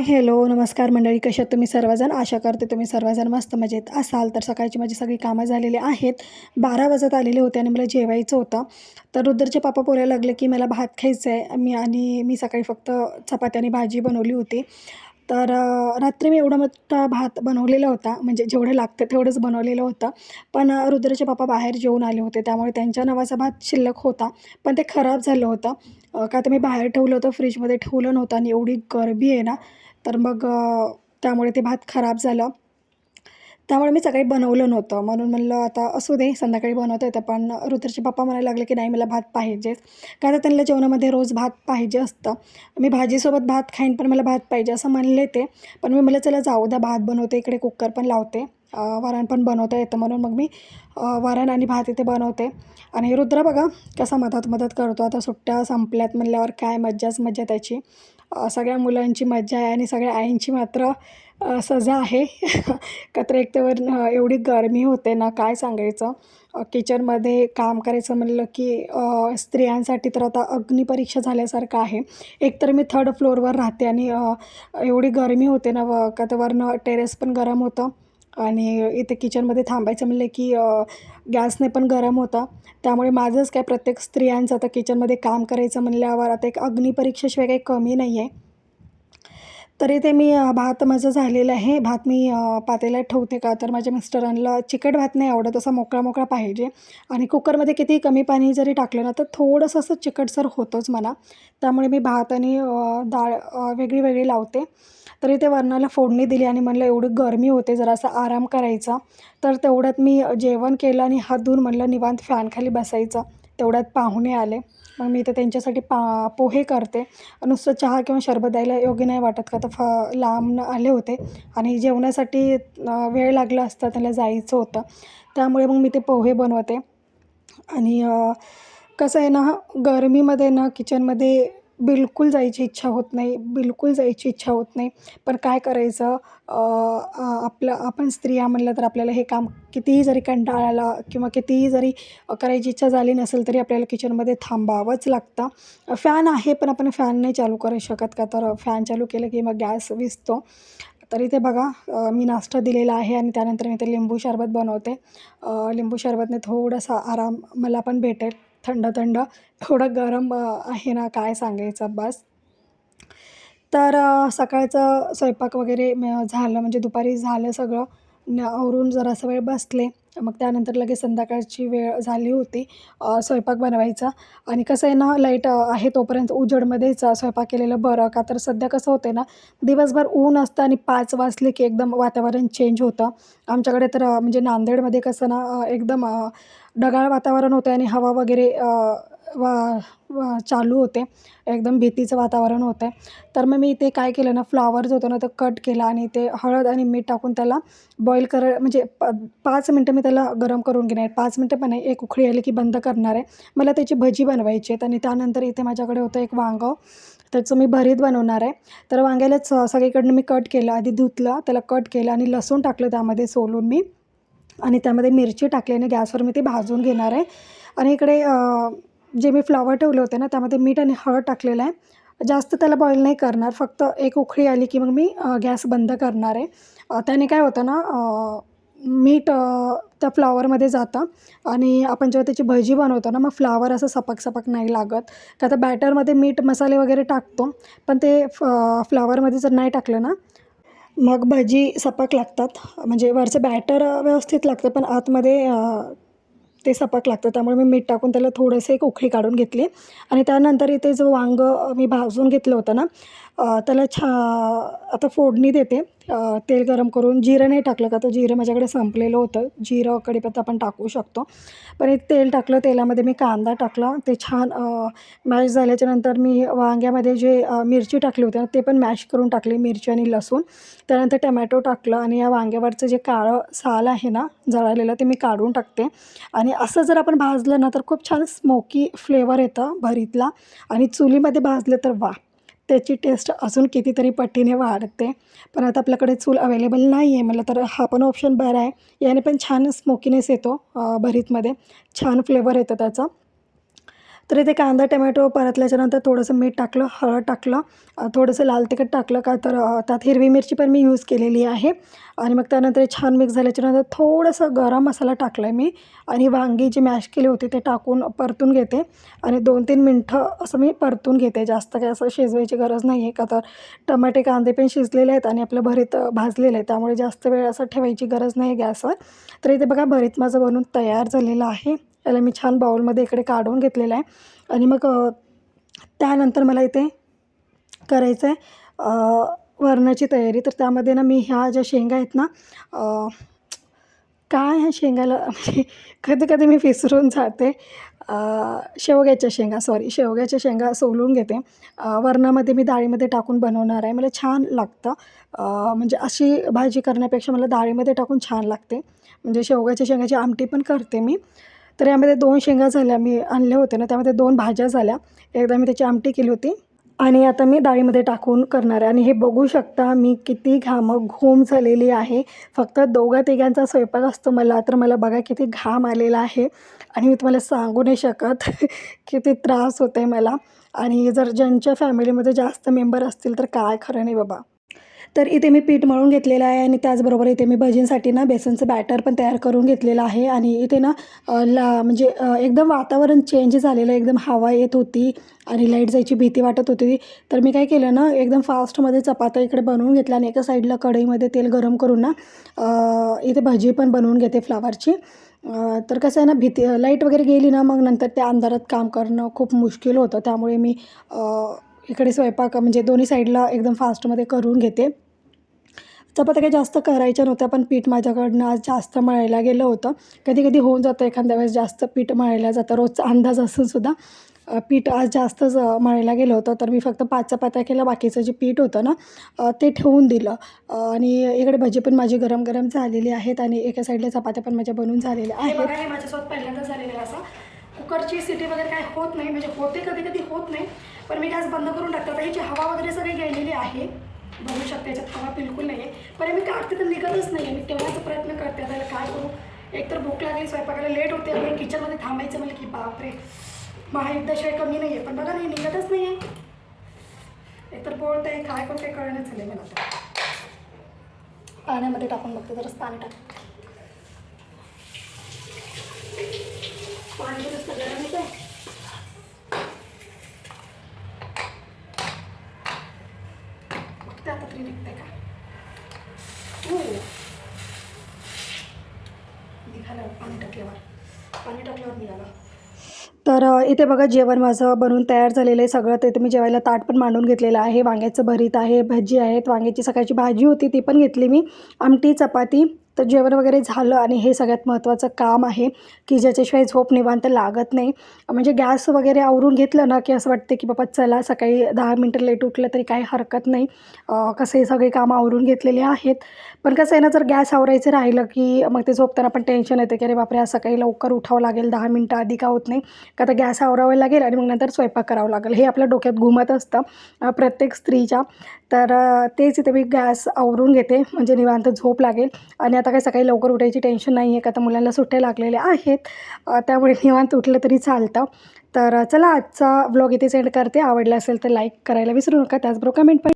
Hi hello नमस्कार मंडळी कशात तुम्ही सर्वजण? आशा करते तुम्ही सर्वजण मस्त मजेत असाल. तर सकाळची माझी सगळी कामं झालेली आहेत. बारा वाजत आलेले होते आणि मला जेवायचं होतं. तर रुद्रचे पापा बोलायला लागले की मला भात खायचं आहे मी आणि मी सकाळी फक्त चपाती आणि भाजी बनवली होती. तर रात्री मी एवढा मोठा भात बनवलेला होता. म्हणजे जेवढं लागतं तेवढंच बनवलेलं होतं. पण रुद्रचे पापा बाहेर जेवून आले होते. त्यामुळे त्यांच्या नावाचा भात शिल्लक होता. पण ते खराब झालं होतं. का तर मी बाहेर ठेवलं होतं फ्रीजमध्ये ठेवलं नव्हतं आणि एवढी गरबी आहे ना तर मग त्यामुळे ते भात खराब झालं. त्यामुळे मी सकाळी बनवलं नव्हतं. म्हणून म्हणलं आता असू दे संध्याकाळी बनवता येतं पण रुद्रचे पप्पा म्हणायला लागले की नाही मला भात पाहिजेच. का तर त्यांना जेवणामध्ये रोज भात पाहिजे असतं. मी भाजीसोबत भात खाईन पण मला भात पाहिजे असं म्हणले ते. पण मी मला चला जाऊ द्या भात बनवते इकडे कुकर पण लावते. वरण पण बनवता येतं म्हणून मग मी वरण आणि भात इथे बनवते. आणि रुद्र बघा कसा मदत मदत करतो. आता सुट्ट्या संपल्यात म्हणल्यावर काय मज्जाच मज्जा त्याची. सगळ्या मुलांची मज्जा आहे आणि सगळ्या आईंची मात्र सजा आहे. का तर एवढी गरमी होते ना काय सांगायचं? किचनमध्ये काम करायचं म्हणलं की स्त्रियांसाठी तर आता अग्निपरीक्षा झाल्यासारखं आहे. एक तर मी थर्ड फ्लोअरवर राहते आणि एवढी गरमी होते ना व का तर वरनं टेरेस पण गरम होतं. आणि इथे किचनमध्ये थांबायचं म्हणलं की गॅसने पण गरम होतं. त्यामुळे माझंच काय प्रत्येक स्त्रियांचं आता किचनमध्ये काम करायचं म्हणल्यावर आता एक अग्निपरीक्षेशिवाय काही कमी नाही आहे तरी ते मी भात माझं झालेलं आहे. भात मी पातेल्यात ठेवते का? तर माझ्या मिस्टरांना चिकट भात नाही आवडत. असा मोकळा मोकळा पाहिजे. आणि कुकरमध्ये किती कमी पाणी जरी टाकलं ना तर थोडंसं असं चिकटसर होतंच मला त्यामुळे मी भात आणि डाळ वेगळी वेगळी लावते. तरी ते वरणाला फोडणी दिली आणि म्हणलं एवढी गरमी होते जरासा आराम करायचा. तर तेवढ्यात मी जेवण केलं आणि हात धुवून म्हणलं निवांत फॅनखाली बसायचं. तेवढ्यात पाहुणे आले. मग मी तर त्यांच्यासाठी पा पोहे करते. नुसतं चहा किंवा शरबत द्यायला योग्य नाही वाटत का? तर फ लांबनं आले होते. आणि जेवणासाठी वेळ लागला असता त्याला जायचं होतं. त्यामुळे मग मी ते पोहे बनवते. आणि कसं आहे ना गरमीमध्ये ना किचनमध्ये बिलकुल जायची इच्छा होत नाही बिलकुल जायची इच्छा होत नाही. पण काय करायचं? आपलं आपण स्त्रिया म्हणलं तर आपल्याला हे काम कितीही जरी कंटाळाला किंवा कितीही जरी करायची इच्छा झाली नसेल तरी आपल्याला किचनमध्ये थांबावंच लागतं. फॅन आहे पण आपण फॅन नाही चालू करू शकत का? तर फॅन चालू केलं की मग गॅस विजतो तरी ते बघा मी नाश्ता दिलेला आहे आणि त्यानंतर मी ते लिंबू सरबत बनवते. लिंबू सरबतने थोडासा आराम मला पण भेटेल. थंड थंड. थोडं गरम आहे ना काय सांगायचं बस. तर सकाळचं स्वयंपाक वगैरे झालं. म्हणजे दुपारी झालं सगळं. आवरून जरासा वेळ बसले. मग त्यानंतर लगेच संध्याकाळची वेळ झाली होती स्वयंपाक बनवायचा. आणि कसं आहे ना लाइट आहे तोपर्यंत उजेडमध्येच स्वयंपाक केलेलं बरं. का तर सध्या कसं होतं ना दिवसभर ऊन असतं आणि पाच वाजले की एकदम वातावरण चेंज होतं. आमच्याकडे तर म्हणजे नांदेडमध्ये कसं ना एकदम ढगाळ वातावरण होतं आणि हवा वगैरे वा वा चालू होते. एकदम भीतीचं वातावरण होतं. तर मग मी ते काय केलं ना फ्लॉवर्स होतं ना तर कट केला आणि ते हळद आणि मीठ टाकून त्याला बॉईल कर म्हणजे प पाच मिनटं मी त्याला गरम करून घेणार पाच मिनटं पण नाही एक उकळी आली की बंद करणार आहे. मला त्याची भजी बनवायची आहेत आणि त्यानंतर इथे माझ्याकडे होतं एक वांगं. त्याचं मी भरीत बनवणार आहे. तर वांग्यालाच सगळीकडनं मी कट केलं. आधी धुतलं त्याला कट केलं आणि लसूण टाकलं त्यामध्ये सोलून मी. आणि त्यामध्ये मिरची टाकली आणि गॅसवर मी ती भाजून घेणार आहे. आणि इकडे जे मी फ्लॉवर ठेवले होते ना त्यामध्ये मीठ आणि हळद टाकलेलं आहे. जास्त त्याला बॉईल नाही करणार फक्त एक उकळी आली की मग मी गॅस बंद करणार आहे. त्याने काय होतं ना मीठ त्या फ्लॉवरमध्ये जातं आणि आपण जेव्हा त्याची भजी बनवतो ना मग फ्लावर असं सपक सपक नाही लागत. का तर बॅटरमध्ये मीठ मसाले वगैरे टाकतो पण ते फ फ्लावरमध्ये जर नाही टाकलं ना मग भजी सपक लागतात. म्हणजे वरचं बॅटर व्यवस्थित लागतं पण आतमध्ये ते सपाक लागतं. त्यामुळे मी मीठ टाकून त्याला थोडंसं एक उकळी काढून घेतली. आणि त्यानंतर इथे जो वांग मी भाजून घेतलं होतं ना त्याला छा आता फोडणी देते. तेल गरम करून जिरं नाही टाकलं का तर जिरं माझ्याकडे संपलेलं होतं. जिरं कढीपत्ता आपण टाकू शकतो. पण एक तेल टाकलं तेलामध्ये मी कांदा टाकला. ते छान मॅश झाल्याच्यानंतर मी वांग्यामध्ये जे मिरची टाकली होती ना ते पण मॅश करून टाकली मिरची आणि लसूण. त्यानंतर टमॅटो टाकलं आणि या वांग्यावरचं जे काळं साल आहे ना जळालेलं ते मी काढून टाकते. आणि असं जर आपण भाजलं ना तर खूप छान स्मोकी फ्लेवर येतं भरीतला. आणि चुलीमध्ये भाजलं तर वा त्याची टेस्ट अजून कितीतरी पटीने वाढते. पण आता आपल्याकडे चूल अवेलेबल नाही आहे म्हटलं तर हा पण ऑप्शन बरा आहे. याने पण छान स्मोकीनेस येतो भरीतमध्ये. छान फ्लेवर येतो त्याचा. तर इथे कांदा टमॅटो परतल्याच्यानंतर थोडंसं मीठ टाकलं हळद टाकलं थोडंसं लाल तिखट टाकलं का तर त्यात हिरवी मिरची पण मी यूज केलेली आहे. आणि मग त्यानंतर छान मिक्स झाल्याच्यानंतर थोडंसं गरम मसाला टाकला आहे मी आणि वांगी जी मॅश केली होती ते टाकून परतून घेते. आणि दोन तीन मिनटं असं मी परतून घेते. जास्त काय असं शिजवायची गरज नाही आहे का तर टमाटे कांदे पण शिजलेले आहेत आणि आपलं भरीत भाजलेलं आहे. त्यामुळे जास्त वेळ असं ठेवायची गरज नाही गॅसवर. तर इथे बघा भरीत माझं बनून तयार झालेलं आहे. याला मी छान बाउलमध्ये इकडे काढून घेतलेलं आहे. आणि मग त्यानंतर मला इथे करायचं आहे वरणाची तयारी. तर त्यामध्ये ना मी ह्या ज्या शेंगा आहेत ना काय ह्या शेंगाला म्हणजे कधी कधी मी विसरून जाते. शेवग्याच्या शेंगा सॉरी शेवग्याच्या शेंगा सोलून घेते. वरणामध्ये मी डाळीमध्ये टाकून बनवणार आहे. मला छान लागतं. म्हणजे अशी भाजी करण्यापेक्षा मला डाळीमध्ये टाकून छान लागते. म्हणजे शेवग्याच्या शेंगाची आमटी पण करते मी. तर यामध्ये दोन शेंगा झाल्या मी आणल्या होत्या ना त्यामध्ये दोन भाज्या झाल्या. एकदा मी त्याची आमटी केली होती. आणि आता मी डाळीमध्ये टाकून करणार आहे. आणि हे बघू शकता मी किती घाम घूम झालेली आहे. फक्त दोघा तिघांचा स्वयंपाक असतो मला तर मला बघा किती घाम आलेला आहे. आणि मी तुम्हाला सांगू नाही शकत किती त्रास होते आहे मला. आणि जर ज्यांच्या फॅमिलीमध्ये जास्त मेंबर असतील तर काय खरं नाही बाबा. तर इथे मी पीठ मळून घेतलेलं आहे आणि त्याचबरोबर इथे मी भजींसाठी ना बेसनचं बॅटर पण तयार करून घेतलेलं आहे. आणि इथे ना ला म्हणजे एकदम वातावरण चेंज झालेलं एकदम हवा येत होती आणि लाइट जायची भीती वाटत होती. तर मी काय केलं ना एकदम फास्टमध्ये चपात्या इकडे बनवून घेतल्या आणि एका साईडला कढईमध्ये तेल गरम करून ना इथे भजी पण बनवून घेते फ्लावरची तर कसं आहे ना भीती लाइट वगैरे गेली ना मग नंतर त्या अंधारात काम करणं खूप मुश्किल होतं. त्यामुळे मी इकडे स्वयंपाक म्हणजे दोन्ही साईडला एकदम फास्टमध्ये करून घेते. चपात्या काही जास्त करायच्या नव्हत्या पण पीठ माझ्याकडनं आज जास्त मळायला गेलं होतं. कधी कधी होऊन जातं एखाद्या वेळेस जास्त पीठ मळायला जातं. रोजचा अंदाज असून सुद्धा अ, पीठ आज जास्तच मळायला गेलं होतं. तर मी फक्त पाच चपात्या केल्या बाकीचं जे पीठ होतं ना ते ठेवून दिलं. आणि इकडे भजी पण माझी गरम गरम झालेली आहेत आणि एका साईडला चपात्या पण माझ्या बनून झालेल्या आहेत. माझ्यासोबत पहिल्यांदा झालेलं असं. कुकरची सिटी वगैरे काय होत नाही म्हणजे होते कधी कधी होत नाही. पण मी गॅस बंद करून टाकते. आता ह्याची हवा वगैरे सगळी गेलेली आहे बघू शकते याच्यात हवा बिलकुल नाही आहे पण मी काढते तर निघतच नाही आहे मी तेव्हाचा प्रयत्न करते. आता काय करू? एकतर भूक लागली स्वयंपाकाला लेट होते. आणि किचनमध्ये थांबायचं म्हणलं की बापरे. महायुद्धाशिवाय कमी नाही आहे पण बघा नाही निघतच नाही आहे एकतर बोलत आहे काय करू काही कळणं झालं मला आता. पाण्यामध्ये टाकून बघते. जराच पाणी टाक पाणी नुसतं गरम येतं बघते आता तरी निघते का हो निघालं पाणी टाकल्यावर पाणी टाकल्यावर निघालं तर इथे बघा जेवण माझं बनवून तयार झालेलं आहे सगळं. ते मी जेवायला ताट पण मांडून घेतलेलं आहे. वांग्याचं भरीत आहे भजी आहेत. वांग्याची सकाळची भाजी होती ती पण घेतली मी. आमटी चपाती तर जेवण वगैरे झालं आणि हे सगळ्यात महत्त्वाचं काम आहे की ज्याच्याशिवाय झोप निवांत लागत नाही. म्हणजे गॅस वगैरे आवरून घेतलं ना की असं वाटतं की बाबा चला सकाळी दहा मिनटं लेट उठलं तरी काही हरकत नाही. कसं हे सगळे कामं आवरून घेतलेले आहेत. पण कसं आहे ना जर गॅस आवरायचं राहिलं की मग ते झोपताना पण टेन्शन येतं की अरे बापरे आज सकाळी लवकर उठावं लागेल दहा मिनटं आधी का होत नाही. का तर गॅस आवरावं लागेल आणि मग नंतर स्वयंपाक करावा लागेल. हे आपल्या डोक्यात घुमत असतं. प्रत्येक स्त्रीच्या. तर तेच इथे मी गॅस आवरून घेते म्हणजे निवांत झोप लागेल. आणि आता काही सकाळी लवकर उठायची टेन्शन नाही आहे का तर मुलांना सुट्ट्या लागलेल्या आहेत त्यामुळे निवांत उठलं तरी चालतं. तर चला आजचा व्लॉग इथे सेंड करते. आवडला असेल तर लाईक करायला विसरू नका. त्याचबरोबर कमेंट पण